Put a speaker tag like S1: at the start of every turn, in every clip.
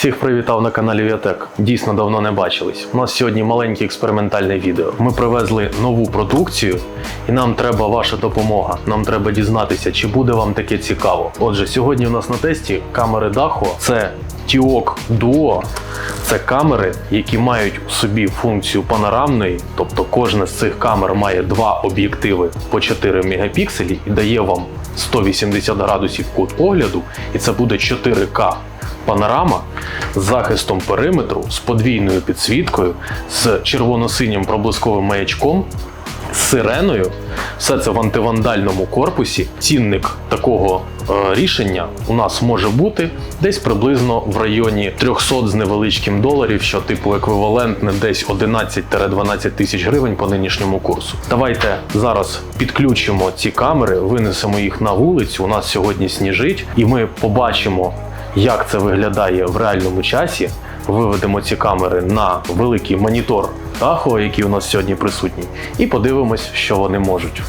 S1: Всіх привітав на каналі Віатек. Дійсно давно не бачились. У нас сьогодні маленьке експериментальне відео. Ми привезли нову продукцію, і нам треба ваша допомога. Нам треба дізнатися, чи буде вам таке цікаво. Отже, сьогодні у нас на тесті камери Daho. Це TIOC Duo. Це камери, які мають у собі функцію панорамної, тобто кожна з цих камер має два об'єктиви по 4 мегапікселі і дає вам 180 градусів кут огляду, і це буде 4К панорама з захистом периметру, з подвійною підсвіткою, з червоно-синім проблисковим маячком, з сиреною. Все це в антивандальному корпусі. Цінник такого е, рішення у нас може бути десь приблизно в районі 300 з невеличким доларів, що типу еквівалентне десь 11-12 тисяч гривень по нинішньому курсу. Давайте зараз підключимо ці камери, винесемо їх на вулицю. У нас сьогодні сніжить, і ми побачимо, як це виглядає в реальному часі. Виведемо ці камери на великий монітор Tahoe, який у нас сьогодні присутній, і подивимось, що вони можуть.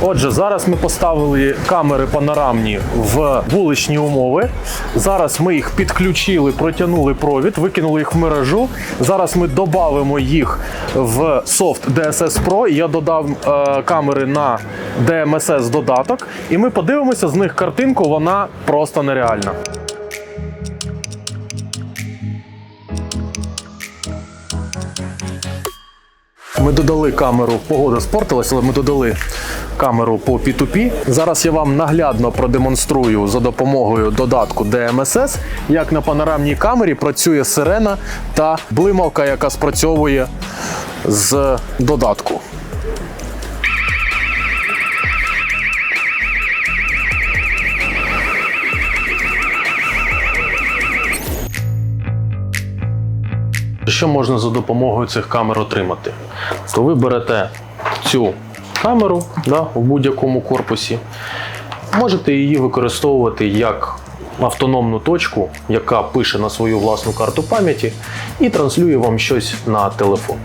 S1: Отже, зараз ми поставили камери панорамні в вуличні умови. Зараз ми їх підключили, протягнули провід, викинули їх в мережу. Зараз ми додамо їх в софт DSS Pro. Я додав е, камери на DMSS додаток, і ми подивимося з них картинку. Вона просто нереальна. Ми додали камеру, погода спортилась, але ми додали камеру по P2P. Зараз я вам наглядно продемонструю за допомогою додатку DMSS, як на панорамній камері працює сирена та блимавка, яка спрацьовує з додатку. Що можна за допомогою цих камер отримати? То ви берете цю камеру да, у будь-якому корпусі, можете її використовувати як автономну точку, яка пише на свою власну карту пам'яті і транслює вам щось на телефон.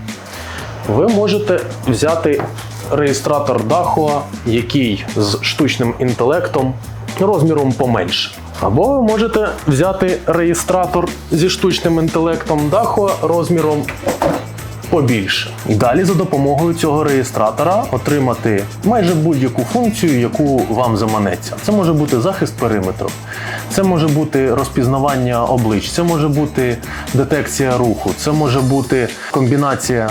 S1: Ви можете взяти реєстратор Dahua, який з штучним інтелектом розміром поменше. Або ви можете взяти реєстратор зі штучним інтелектом Dahua розміром побільше. Далі за допомогою цього реєстратора отримати майже будь-яку функцію, яку вам заманеться. Це може бути захист периметру, це може бути розпізнавання облич, це може бути детекція руху, це може бути комбінація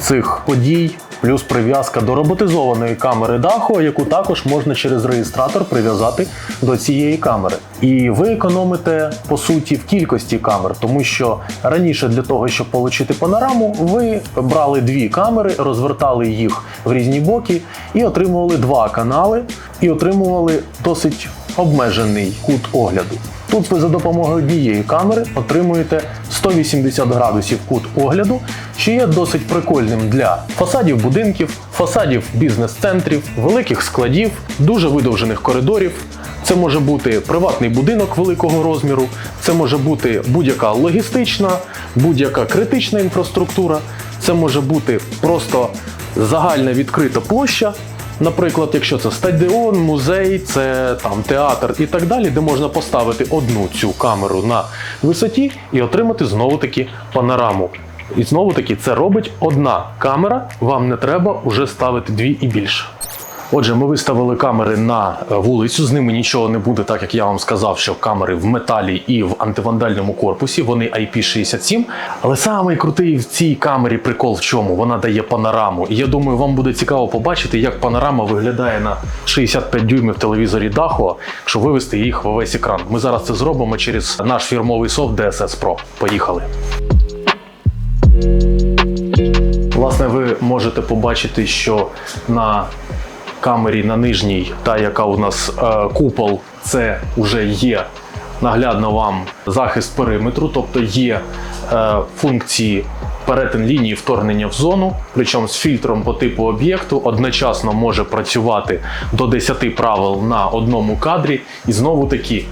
S1: цих подій. Плюс прив'язка до роботизованої камери Daho, яку також можна через реєстратор прив'язати до цієї камери. І ви економите по суті в кількості камер, тому що раніше для того, щоб отримати панораму, ви брали дві камери, розвертали їх в різні боки і отримували два канали, і отримували досить обмежений кут огляду. Тут ви за допомогою однієї камери отримуєте 180 градусів кут огляду, що є досить прикольним для фасадів будинків, фасадів бізнес-центрів, великих складів, дуже видовжених коридорів. Це може бути приватний будинок великого розміру, це може бути будь-яка логістична, будь-яка критична інфраструктура, це може бути просто загальна відкрита площа, Наприклад, якщо це стадіон, музей, це там театр і так далі, де можна поставити одну цю камеру на висоті і отримати знову таки панораму. І знову таки це робить одна камера, вам не треба вже ставити дві і більше. Отже, ми виставили камери на е, вулицю. З ними нічого не буде, так як я вам сказав, що камери в металі і в антивандальному корпусі. Вони IP67. Але самий крутий в цій камері прикол в чому? Вона дає панораму. І я думаю, вам буде цікаво побачити, як панорама виглядає на 65 дюймів телевізорі Dahua, якщо вивести їх в весь екран. Ми зараз це зробимо через наш фірмовий софт DSS Pro. Поїхали. Власне, ви можете побачити, що на камері на нижній, та яка у нас е, купол, це вже є наглядно вам захист периметру, тобто є е, функції перетин лінії вторгнення в зону, причому з фільтром по типу об'єкту одночасно може працювати до 10 правил на одному кадрі, і знову таки.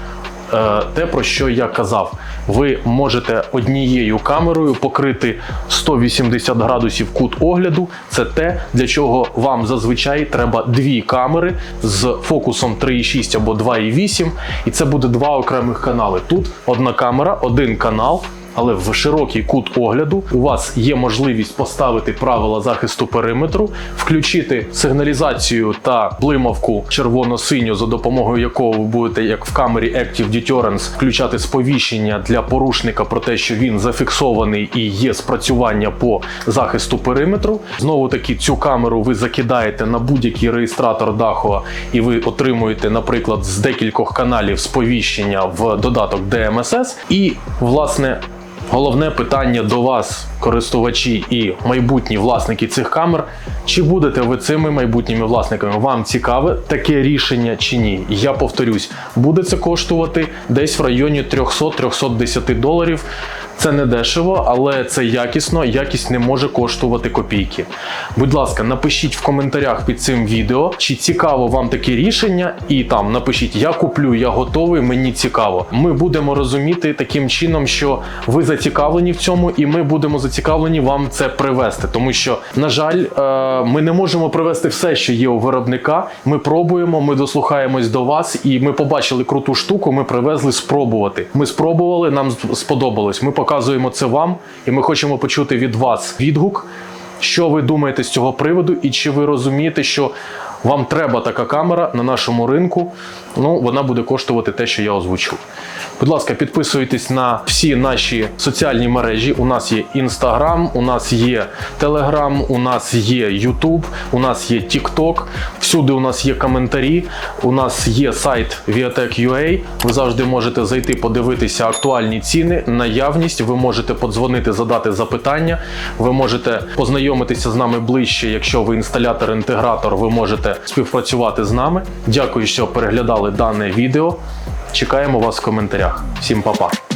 S1: Е, те, про що я казав, ви можете однією камерою покрити 180 градусів кут огляду. Це те, для чого вам зазвичай треба дві камери з фокусом 3,6 або 2,8, і це буде два окремих канали. Тут одна камера, один канал. Але в широкий кут огляду у вас є можливість поставити правила захисту периметру, включити сигналізацію та блимавку червоно-синю, за допомогою якого ви будете, як в камері Active Deterrence, включати сповіщення для порушника про те, що він зафіксований і є спрацювання по захисту периметру. Знову таки, цю камеру ви закидаєте на будь-який реєстратор Dahua і ви отримуєте, наприклад, з декількох каналів сповіщення в додаток DMSS. І, власне, Головне питання до вас, користувачі і майбутні власники цих камер. Чи будете ви цими майбутніми власниками? Вам цікаве таке рішення чи ні? Я повторюсь, буде це коштувати десь в районі 300-310 доларів. Це не дешево, але це якісно. Якість не може коштувати копійки. Будь ласка, напишіть в коментарях під цим відео, чи цікаво вам таке рішення, і там напишіть Я куплю, я готовий, мені цікаво. Ми будемо розуміти таким чином, що ви зацікавлені в цьому, і ми будемо зацікавлені вам це привезти. Тому що, на жаль, е, ми не можемо привезти все, що є у виробника. Ми пробуємо, ми дослухаємось до вас, і ми побачили круту штуку. Ми привезли спробувати. Ми спробували, нам сподобалось. Ми показуємо це вам, і ми хочемо почути від вас відгук, що ви думаєте з цього приводу, і чи ви розумієте, що вам треба така камера на нашому ринку. Ну, вона буде коштувати те, що я озвучив. Будь ласка, підписуйтесь на всі наші соціальні мережі. У нас є Instagram, у нас є Telegram, у нас є YouTube, у нас є TikTok. Всюди у нас є коментарі. У нас є сайт Viatech.ua. Ви завжди можете зайти, подивитися актуальні ціни, наявність. Ви можете подзвонити, задати запитання. Ви можете познайомитися з нами ближче. Якщо ви інсталятор-інтегратор, ви можете співпрацювати з нами. Дякую, що переглядали дане відео. Чекаємо вас в коментарях. Всім па-па!